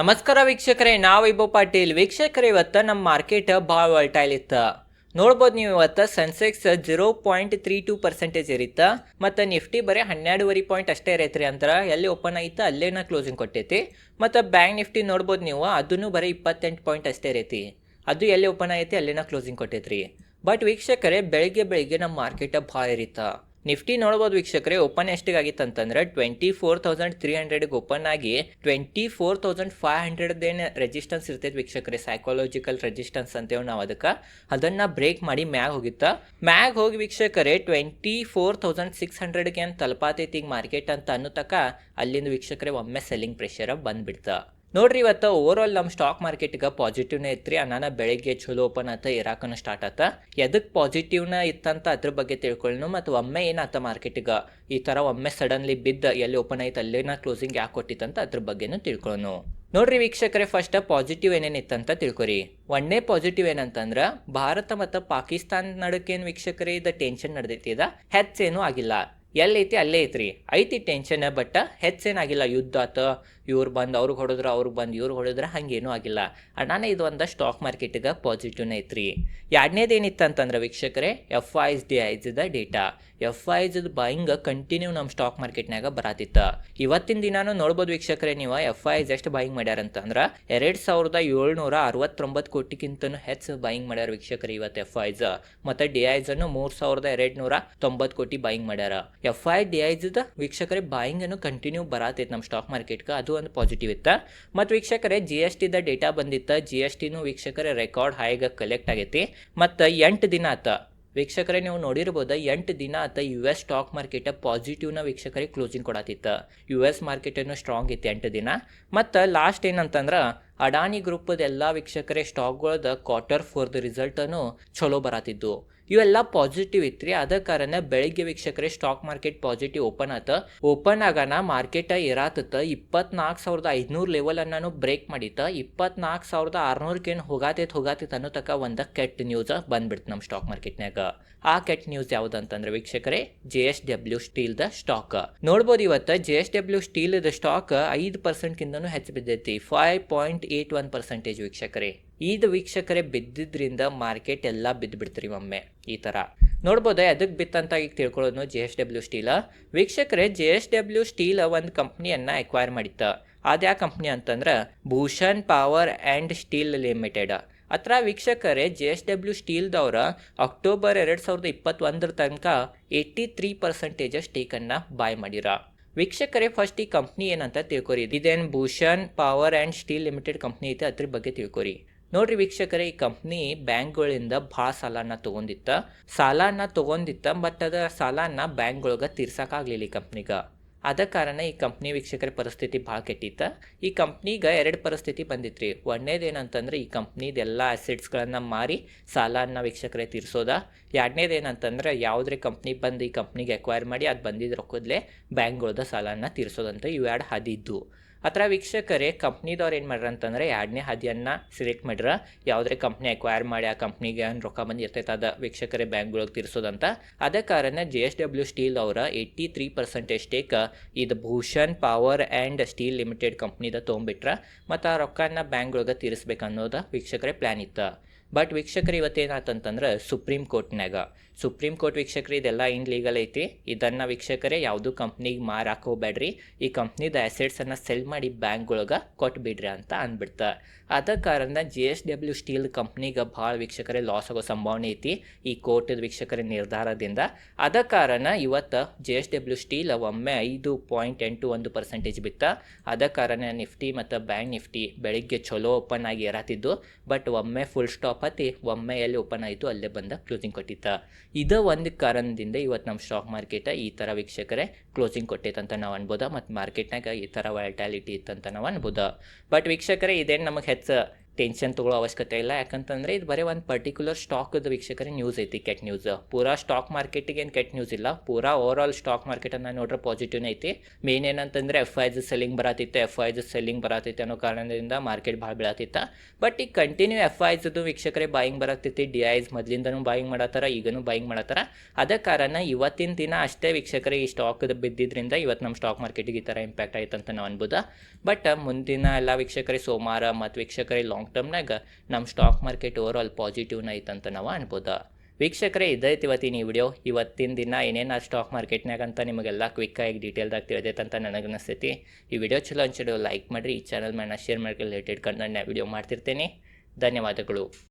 ನಮಸ್ಕಾರ ವೀಕ್ಷಕರೇ, ನಾವು ಇಬ್ಬ ಪಾಟೀಲ್. ವೀಕ್ಷಕರೇ, ಇವತ್ತು ನಮ್ಮ ಮಾರ್ಕೆಟ್ ಭಾಳ ವಲ್ಟೈಲ್ ಇತ್ತು. ನೋಡ್ಬೋದು ನೀವು ಇವತ್ತು Sensex zero point three two percentage ಇರಿತ್ತ ಮತ್ತು ನಿಫ್ಟಿ ಬರೀ ಹನ್ನೆರಡುವರೆ ಪಾಯಿಂಟ್ ಅಷ್ಟೇ ಇರೈತ್ರಿ ಅಂತರ ಎಲ್ಲಿ ಓಪನ್ ಆಯಿತು ಅಲ್ಲೇನ ಕ್ಲೋಸಿಂಗ್ ಕೊಟ್ಟೈತಿ. ಮತ್ತು ಬ್ಯಾಂಕ್ ನಿಫ್ಟಿ ನೋಡ್ಬೋದು ನೀವು ಅದನ್ನು ಬರೀ ಇಪ್ಪತ್ತೆಂಟು ಪಾಯಿಂಟ್ ಅಷ್ಟೇ ಇರೈತಿ ಅದು ಎಲ್ಲಿ ಓಪನ್ ಆಗೈತಿ ಅಲ್ಲೇನ ಕ್ಲೋಸಿಂಗ್ ಕೊಟ್ಟೈತ್ರಿ. ಬಟ್ ವೀಕ್ಷಕರೇ, ಬೆಳಿಗ್ಗೆ ಬೆಳಿಗ್ಗೆ ನಮ್ಮ ಮಾರ್ಕೆಟ್ ಭಾಳ ಇರಿತ್ತ ನಿಫ್ಟಿ ನೋಡ್ಬೋದು ವೀಕ್ಷಕರೇ, ಓಪನ್ ಎಷ್ಟಿಗೆ ಆಗಿತ್ತು ಅಂತಂದ್ರೆ ಟ್ವೆಂಟಿ ಫೋರ್ ತೌಸಂಡ್ ತ್ರೀ ಹಂಡ್ರೆಡ್ಗೆ ಓಪನ್ ಆಗಿ twenty four thousand five hundred ಏನು ರೆಜಿಸ್ಟೆನ್ಸ್ ಇರ್ತೈತೆ ವೀಕ್ಷಕರೇ ಸೈಕಾಲಜಿಕಲ್ ರೆಜಿಸ್ಟೆನ್ಸ್ ಅಂತೇವೆ ನಾವು ಅದಕ್ಕೆ ಅದನ್ನು ಬ್ರೇಕ್ ಮಾಡಿ ಮ್ಯಾಗ್ ಹೋಗಿತ್ತ? ಮ್ಯಾಗ್ ಹೋಗಿ ವೀಕ್ಷಕರೇ, ಟ್ವೆಂಟಿ ಫೋರ್ ತೌಸಂಡ್ ಸಿಕ್ಸ್ ಹಂಡ್ರೆಡ್ಗೆ ಏನು ತಲುಪಾತೈತಿ ಈಗ ಮಾರ್ಕೆಟ್ ಅಂತ ಅನ್ನೋ ತಕ ಅಲ್ಲಿಂದ ವೀಕ್ಷಕರೇ ಒಮ್ಮೆ ಸೆಲ್ಲಿಂಗ್ ಪ್ರೆಷರ್ ಬಂದ್ಬಿಡ್ತ. ನೋಡ್ರಿ ಇವತ್ತು ಓವರ್ ನಮ್ಮ ಸ್ಟಾಕ್ ಮಾರ್ಕೆಟ್ಗೆ ಪಾಸಿಟಿವ್ನೇ ಇತ್ರಿ ಅನಾನ ಬೆಳಿಗ್ಗೆ ಚಲೋ ಓಪನ್ ಆತ ಇರಾಕನು ಸ್ಟಾರ್ಟ್ ಆತ. ಎದಕ್ಕೆ ಪಾಸಿಟಿವ್ನ ಇತ್ತಂತ ಅದ್ರ ಬಗ್ಗೆ ತಿಳ್ಕೊಳ್ಳೋಣ ಮತ್ತು ಒಮ್ಮೆ ಏನಾತ ಮಾರ್ಕೆಟ್ಗೆ ಈ ಥರ ಒಮ್ಮೆ ಸಡನ್ಲಿ ಬಿದ್ದ, ಎಲ್ಲಿ ಓಪನ್ ಆಯ್ತು, ಅಲ್ಲೇನ ಕ್ಲೋಸಿಂಗ್ ಯಾಕೆ ಕೊಟ್ಟಿತ್ತಂತ ಅದ್ರ ಬಗ್ಗೆನೂ ತಿಳ್ಕೊಳ್ಳೋಣ ನೋಡ್ರಿ ವೀಕ್ಷಕರೇ ಫಸ್ಟ್ ಪಾಸಿಟಿವ್ ಏನೇನಿತ್ತಂತ ತಿಳ್ಕೊರಿ. ಒಂದೇ ಪಾಸಿಟಿವ್ ಏನಂತಂದ್ರೆ, ಭಾರತ ಮತ್ತು ಪಾಕಿಸ್ತಾನ ನಡಕೇನು ವೀಕ್ಷಕರೇ, ಇದು ಟೆನ್ಷನ್ ನಡೆದೈತಿ, ಇದ ಹೆಚ್ಚೇನು ಆಗಿಲ್ಲ. ಎಲ್ಲೈತಿ, ಅಲ್ಲೇ ಐತ್ರಿ. ಐತಿ ಟೆನ್ಷನ್ ಬಟ್ ಹೆಚ್ಚೇನಾಗಿಲ್ಲ ಯುದ್ಧ ಆತ ಇವ್ರು ಬಂದು ಅವ್ರಿಗೆ ಹೊಡೆದ್ರೆ ಅವ್ರಿಗೆ ಬಂದು ಇವ್ರು ಹೊಡೆದ್ರೆ ಹಂಗೇನೂ ಆಗಿಲ್ಲ. ಅಣ್ಣ ಇದು ಒಂದು ಸ್ಟಾಕ್ ಮಾರ್ಕೆಟಿಗೆ ಪಾಸಿಟಿವ್ನೇ ಐತ್ರಿ. ಎರಡನೇದು ಏನಿತ್ತು ಅಂತಂದ್ರೆ ವೀಕ್ಷಕರೇ F IIs D the data F ಐಸ್ದ buying continue ನಮ್ಮ ಸ್ಟಾಕ್ ಮಾರ್ಕೆಟ್ನಾಗ ಬರಾತಿತ್ತ. ಇವತ್ತಿನ ದಿನಾನು ನೋಡ್ಬೋದು ವೀಕ್ಷಕರೇ ನೀವು ಎಫ್ ಐಸ್ ಎಷ್ಟು ಬಾಯಿಂಗ್ ಮಾಡ್ಯಾರ ಅಂತಂದ್ರೆ ಎರಡು ಸಾವಿರದ ಏಳ್ನೂರ ಅರವತ್ತೊಂಬತ್ತು ಕೋಟಿಗಿಂತನೂ ಹೆಚ್ಚು ಬಾಯಿಂಗ್ ಮಾಡ್ಯಾರ ವೀಕ್ಷಕರು ಇವತ್ತು ಎಫ್ ಐಸ್ ಮತ್ತು ಡಿ ಐಸ್ ಅನ್ನು ಮೂರು ಸಾವಿರದ ಎರಡು ನೂರ ತೊಂಬತ್ತು ಕೋಟಿ ಬಾಯಿಂಗ್ ಮಾಡ್ಯಾರ. ಎಫ್ ಐ ಡಿ ಐಸ್ದ ವೀಕ್ಷಕರೇ ಬಾಯಿಂಗ್ ಅನ್ನು ಕಂಟಿನ್ಯೂ ಬರಾತೈತೆ ನಮ್ಮ ಸ್ಟಾಕ್ ಮಾರ್ಕೆಟ್ಗೆ ಅದು ಒಂದು ಪಾಸಿಟಿವ್ ಇತ್ತು. ಮತ್ತು ವೀಕ್ಷಕರೇ ಜಿ ಎಸ್ ಟಿದ ಡೇಟಾ ಬಂದಿತ್ತು. ಜಿ ಎಸ್ ಟಿನೂ ವೀಕ್ಷಕರೇ ರೆಕಾರ್ಡ್ ಹಾಯಾಗ ಕಲೆಕ್ಟ್ ಆಗೈತಿ. ಮತ್ತು ಎಂಟು ದಿನ ಆತ. ವೀಕ್ಷಕರೇ, ನೀವು ನೋಡಿರ್ಬೋದು, ಎಂಟು ದಿನ ಆತ ಯು ಎಸ್ ಸ್ಟಾಕ್ ಮಾರ್ಕೆಟ್ ಪಾಸಿಟಿವ್ನ ವೀಕ್ಷಕರಿಗೆ ಕ್ಲೋಸಿಂಗ್ ಕೊಡತ್ತಿತ್ತು ಯು ಎಸ್ ಮಾರ್ಕೆಟನ್ನು ಸ್ಟ್ರಾಂಗ್ ಇತ್ತು ಎಂಟು ದಿನ. ಮತ್ತು ಲಾಸ್ಟ್ ಏನಂತಂದ್ರೆ ಅಡಾನಿ ಗ್ರೂಪದ ಎಲ್ಲ ವೀಕ್ಷಕರೇ ಸ್ಟಾಕ್ಗಳದ ಕ್ವಾರ್ಟರ್ ಫೋರ್ದ ರಿಸಲ್ಟನ್ನು ಚಲೋ ಬರತ್ತಿದ್ದು ಇವೆಲ್ಲ ಪಾಸಿಟಿವ್ ಇತ್ರಿ. ಅದ ಕಾರಣ ಬೆಳಿಗ್ಗೆ ವೀಕ್ಷಕರೇ ಸ್ಟಾಕ್ ಮಾರ್ಕೆಟ್ ಪಾಸಿಟಿವ್ ಓಪನ್ ಆತ. ಓಪನ್ ಆಗಾನ ಮಾರ್ಕೆಟ್ ಇರಾತತ್ತ ಇಪ್ಪತ್ನಾಲ್ಕು ಸಾವಿರದ ಐದುನೂರು ಲೆವೆಲ್ ಅನ್ನೋ ಬ್ರೇಕ್ ಮಾಡಿತ. ಇಪ್ಪತ್ನಾಲ್ಕು ಸಾವಿರದ ಆರ್ನೂರಕ್ಕೇನು ಹೋಗಾತೈತೆ ಹೋಗಾತೈತೆ ಅನ್ನೋ ತಕ ಒಂದು ಕೆಟ್ಟ ನ್ಯೂಸ್ ಬಂದ್ಬಿಡ್ತು ನಮ್ಮ ಸ್ಟಾಕ್ ಮಾರ್ಕೆಟ್ನಾಗ ಆ ಕೆಟ್ಟ ನ್ಯೂಸ್ ಯಾವ್ದು ಅಂತಂದ್ರೆ ವೀಕ್ಷಕರೇ ಜೆ ಎಸ್ ಡಬ್ಲ್ಯೂ ಸ್ಟೀಲ್ದ ಸ್ಟಾಕ್ ನೋಡ್ಬೋದು ಇವತ್ತು ಜೆ ಎಸ್ ಡಬ್ಲ್ಯೂ ಸ್ಟೀಲ್ದ ಸ್ಟಾಕ್ ಐದು ಪರ್ಸೆಂಟ್ಗಿಂತನೂ ಹೆಚ್ಚು ಬಿದ್ದೈತಿ. Five point eight one percentage ವೀಕ್ಷಕರೇ. ಇದು ವೀಕ್ಷಕರೇ ಬಿದ್ದಿದ್ರಿಂದ ಮಾರ್ಕೆಟ್ ಎಲ್ಲ ಬಿದ್ದು ಬಿಡ್ತೀರಿ ಒಮ್ಮೆ, ಈ ಥರ ನೋಡ್ಬೋದು ಅದಕ್ಕೆ ಬಿತ್ತಂತ ಈಗ ತಿಳ್ಕೊಳ್ಳೋದು ಜೆ ಎಸ್ ಡಬ್ಲ್ಯೂ ಸ್ಟೀಲ ವೀಕ್ಷಕರೇ ಜೆ ಎಸ್ ಡಬ್ಲ್ಯೂ ಸ್ಟೀಲ್ ಒಂದು ಕಂಪ್ನಿಯನ್ನು ಅಕ್ವೈರ್ ಮಾಡಿತ್ತು. ಅದು ಯಾವ ಕಂಪ್ನಿ ಅಂತಂದ್ರೆ Bhushan power and steel limited. ಅತ್ರ ವೀಕ್ಷಕರೇ ಜೆ ಎಸ್ ಡಬ್ಲ್ಯೂ ಸ್ಟೀಲ್ದವ್ರ ಅಕ್ಟೋಬರ್ ಎರಡು ಸಾವಿರದ ಇಪ್ಪತ್ತೊಂದರ ತನಕ ಏಯ್ಟಿ ತ್ರೀ ಪರ್ಸೆಂಟೇಜ್ ಸ್ಟೀಕನ್ನು ಬಾಯ್ ಮಾಡಿರ. ವೀಕ್ಷಕರೇ ಫಸ್ಟ್ ಈ ಕಂಪ್ನಿ ಏನಂತ ತಿಳ್ಕೊರಿ. ಇದೇನು Bhushan power and steel limited company ಐತೆ ಅದ್ರ ಬಗ್ಗೆ ತಿಳ್ಕೊರಿ. ನೋಡ್ರಿ ವೀಕ್ಷಕರೇ, ಈ ಕಂಪ್ನಿ ಬ್ಯಾಂಕ್ಗಳಿಂದ ಭಾಳ ಸಾಲನ ತೊಗೊಂಡಿತ್ತ. ಸಾಲನ ತೊಗೊಂಡಿತ್ತ ಬಟ್ ಅದ ಸಾಲನ ಬ್ಯಾಂಕ್ಗಳ್ಗೆ ತೀರ್ಸಕ್ಕಾಗಲಿಲ್ಲ ಈ ಕಂಪ್ನಿಗೆ ಅದ ಕಾರಣ ಈ ಕಂಪ್ನಿ ವೀಕ್ಷಕರ ಪರಿಸ್ಥಿತಿ ಭಾಳ ಕೆಟ್ಟಿತ್ತ. ಈ ಕಂಪ್ನಿಗೆ ಎರಡು ಪರಿಸ್ಥಿತಿ ಬಂದಿತ್ರಿ. ಒಂದನೇದು ಏನಂತಂದ್ರೆ ಈ ಕಂಪ್ನಿದೆಲ್ಲ ಅಸೆಟ್ಸ್ಗಳನ್ನು ಮಾರಿ ಸಾಲನ ವೀಕ್ಷಕರೇ ತೀರ್ಸೋದ. ಎರಡನೇದು ಏನಂತಂದ್ರೆ ಯಾವುದೇ ಕಂಪ್ನಿ ಬಂದು ಈ ಕಂಪ್ನಿಗೆ ಅಕ್ವೈರ್ ಮಾಡಿ ಅದು ಬಂದಿದ್ದ ರೊಕ್ಕದಲ್ಲೇ ಬ್ಯಾಂಕ್ಗಳ್ದ ಸಾಲನ ತೀರಿಸೋದಂತ ಇವು ಎರಡು ಹಾದಿ ಥರ ವೀಕ್ಷಕರೇ ಕಂಪ್ನಿದವ್ರು ಏನು ಮಾಡ್ರ ಅಂತಂದ್ರೆ, ಎರಡನೇ ಹದಿಯನ್ನ ಸಿಲೆಕ್ಟ್ ಮಾಡ್ರ. ಯಾವುದೇ ಕಂಪ್ನಿ ಅಕ್ವೈರ್ ಮಾಡಿ ಆ ಕಂಪ್ನಿಗೆ ಏನು ರೊಕ್ಕ ಬಂದಿರ್ತೈತೆ ಅದ ವೀಕ್ಷಕರೇ ಬ್ಯಾಂಕ್ಗಳಿಗೆ ತೀರಿಸೋದಂತ. ಅದ ಕಾರಣ ಜೆ ಎಸ್ ಡಬ್ಲ್ಯೂ ಸ್ಟೀಲ್ ಅವರ ಏಯ್ಟಿ ತ್ರೀ ಪರ್ಸೆಂಟೇಜ್ ಸ್ಟೇಕ್ ಇದು Bhushan power and steel limited ಕಂಪ್ನಿದ ತೊಗೊಂಬಿಟ್ರ. ಮತ್ತು ಆ ರೊಕ್ಕನ ಬ್ಯಾಂಕ್ಗಳಿಗೆ ತೀರಿಸ್ಬೇಕು ಅನ್ನೋದು ವೀಕ್ಷಕರೇ ಪ್ಲ್ಯಾನ್ ಇತ್ತು. ಬಟ್ ವೀಕ್ಷಕರು ಇವತ್ತೇನಾತಂತಂದ್ರೆ ಸುಪ್ರೀಂ ಕೋರ್ಟ್ನಾಗ ಸುಪ್ರೀಂ ಕೋರ್ಟ್ ವೀಕ್ಷಕರು, ಇದೆಲ್ಲ ಇನ್ ಲೀಗಲ್ ಐತಿ. ಇದನ್ನು ವೀಕ್ಷಕರೇ, ಯಾವುದೂ ಕಂಪ್ನಿಗೆ ಮಾರಾಕ ಹೋಗ್ಬೇಡ್ರಿ ಈ ಕಂಪ್ನಿದ ಅಸೆಟ್ಸನ್ನು ಸೆಲ್ ಮಾಡಿ ಬ್ಯಾಂಕ್ಗಳ್ಗೆ ಕೊಟ್ಬಿಡ್ರಿ ಅಂತ ಅಂದ್ಬಿಡ್ತ ಅದ ಕಾರಣ ಜಿ ಎಸ್ ಡಬ್ಲ್ಯೂ ಸ್ಟೀಲ್ ಕಂಪ್ನಿಗೆ ಭಾಳ ವೀಕ್ಷಕರೇ ಲಾಸ್ ಆಗೋ ಸಂಭಾವನೆ ಐತಿ ಈ ಕೋರ್ಟದ ವೀಕ್ಷಕರ ನಿರ್ಧಾರದಿಂದ. ಅದ ಕಾರಣ ಇವತ್ತು ಜಿ ಎಸ್ ಡಬ್ಲ್ಯೂ ಸ್ಟೀಲ್ ಒಮ್ಮೆ ಐದು ಪಾಯಿಂಟ್ ಎಂಟು ಒಂದು ಪರ್ಸೆಂಟೇಜ್ ಬಿತ್ತ. ಅದ ಕಾರಣ ನಿಫ್ಟಿ ಮತ್ತು ಬ್ಯಾಂಕ್ ನಿಫ್ಟಿ ಬೆಳಿಗ್ಗೆ ಚಲೋ ಓಪನ್ ಆಗಿ ಇರತ್ತಿದ್ದು ಬಟ್ ಒಮ್ಮೆ ಫುಲ್ ಸ್ಟಾಪ್ ಹತ್ತಿ ಒಮ್ಮೆ ಎಲ್ಲಿ ಓಪನ್ ಆಯಿತು, ಅಲ್ಲೇ ಬಂದ ಕ್ಲೋಸಿಂಗ್ ಕೊಟ್ಟಿತ್ತ. ಇದು ಒಂದು ಕಾರಣದಿಂದ ಇವತ್ತು ನಮ್ಮ ಸ್ಟಾಕ್ ಮಾರ್ಕೆಟ ಈ ಥರ ವೀಕ್ಷಕರೇ ಕ್ಲೋಸಿಂಗ್ ಕೊಟ್ಟೈತಂತ ನಾವು ಅನ್ಬೋದ ಮತ್ತು ಮಾರ್ಕೆಟ್ನಾಗ ಈ ಥರ ವ್ಯಾಲ್ಟಾಲಿಟಿ ಇತ್ತಂತ ನಾವು ಅನ್ಬೋದ. ಬಟ್ ವೀಕ್ಷಕರೇ ಇದೇನು ನಮಗೆ ಹೆಚ್ಚು ಟೆನ್ಷನ್ ತೊಗೊಳ್ಳೋ ಅವಶ್ಯಕತೆ ಇಲ್ಲ. ಯಾಕಂತಂದರೆ ಇದು ಬರೀ ಒಂದು ಪರ್ಟಿಕ್ಯುಲರ್ ಸ್ಟಾಕ್ದು ವೀಕ್ಷಕರೇ ನ್ಯೂಸ್ ಐತಿ, ಕೆಟ್ಟ ನ್ಯೂಸ್ ಪೂರಾ ಸ್ಟಾಕ್ ಮಾರ್ಕೆಟಿಗೆ ಏನು ಕೆಟ್ಟ ನ್ಯೂಸ್ ಇಲ್ಲ. ಪೂರಾ ಓವರ್ ಆಲ್ ಸ್ಟಾಕ್ ಮಾರ್ಕೆಟನ್ನು ನೋಡ್ರೆ ಪಾಸಿಟಿವ್ನೇ ಐತಿ. ಮೇನ್ ಏನಂತಂದರೆ ಎಫ್ ಐಸ್ ಸೆಲ್ಲಿಂಗ್ ಬರತ್ತಿತ್ತು. ಎಫ್ ಐಸ್ ಸೆಲ್ಲಿಂಗ್ ಬರತ್ತಿತ್ತು ಅನ್ನೋ ಕಾರಣದಿಂದ ಮಾರ್ಕೆಟ್ ಭಾಳ ಬೀಳತ್ತಿತ್ತ. ಬಟ್ ಈಗ ಕಂಟಿನ್ಯೂ ಎಫ್ ಐಸ್ದು ವೀಕ್ಷಕರೇ ಬಾಯಿಂಗ್ ಬರತ್ತೈತಿ ಡಿ ಐಸ್ ಮೊದಲಿಂದನೂ ಬಾಯಿಂಗ್ ಮಾಡತ್ತಾರ, ಈಗನೂ ಬಾಯಿಂಗ್ ಮಾಡತ್ತಾರ. ಅದ ಕಾರಣ ಇವತ್ತಿನ ದಿನ ಅಷ್ಟೇ ವೀಕ್ಷಕರೇ ಈ ಸ್ಟಾಕ್ ಬಿದ್ದಿದ್ರಿಂದ ಇವತ್ತು ನಮ್ಮ ಸ್ಟಾಕ್ ಮಾರ್ಕೆಟಿಗೆ ಈ ಥರ ಇಂಪ್ಯಾಕ್ಟ್ ಆಯ್ತು ಅಂತ ನಾವು ಅನ್ಬೋದು. ಬಟ್ ಮುಂದಿನ ಎಲ್ಲ ವೀಕ್ಷಕರೇ ಸೋಮವಾರ ಮತ್ತು ವೀಕ್ಷಕರೇ ಲಾಂಗ್ ಟರ್ಮ್ನಾಗ ನಮ್ಮ ಸ್ಟಾಕ್ ಮಾರ್ಕೆಟ್ ಓವರ್ ಆಲ್ ಪಾಸಿಟಿವ್ನ ಐತಂತ ನಾವು ಅನ್ಬೋದ. ವೀಕ್ಷಕರೇ ಇದೈತಿ ಇವತ್ತಿನ ಈ ವಿಡಿಯೋ. ಇವತ್ತಿನ ದಿನ ಏನೇನು ಸ್ಟಾಕ್ ಮಾರ್ಕೆಟ್ನಾಗ ಅಂತ ನಿಮಗೆಲ್ಲ ಕ್ವಿಕ್ಕಾಗಿ ಡೀಟೇಲ್ದಾಗ ತಿಳಿದೈತೆ ಅಂತ ನನಗೆ ಅನಿಸ್ತೈತಿ ಈ ವಿಡಿಯೋ ಚಲೋ ಅನ್ಸಿಡೋ ಲೈಕ್ ಮಾಡಿರಿ. ಈ ಚಾನಲ್ ಮೇಲೆ ಶೇರ್ ಮಾಡಿ ರಿಲೇಟೆಡ್ ಕಂಟೆಂಟ್ನ ವಿಡಿಯೋ ಮಾಡ್ತಿರ್ತೀನಿ. ಧನ್ಯವಾದಗಳು.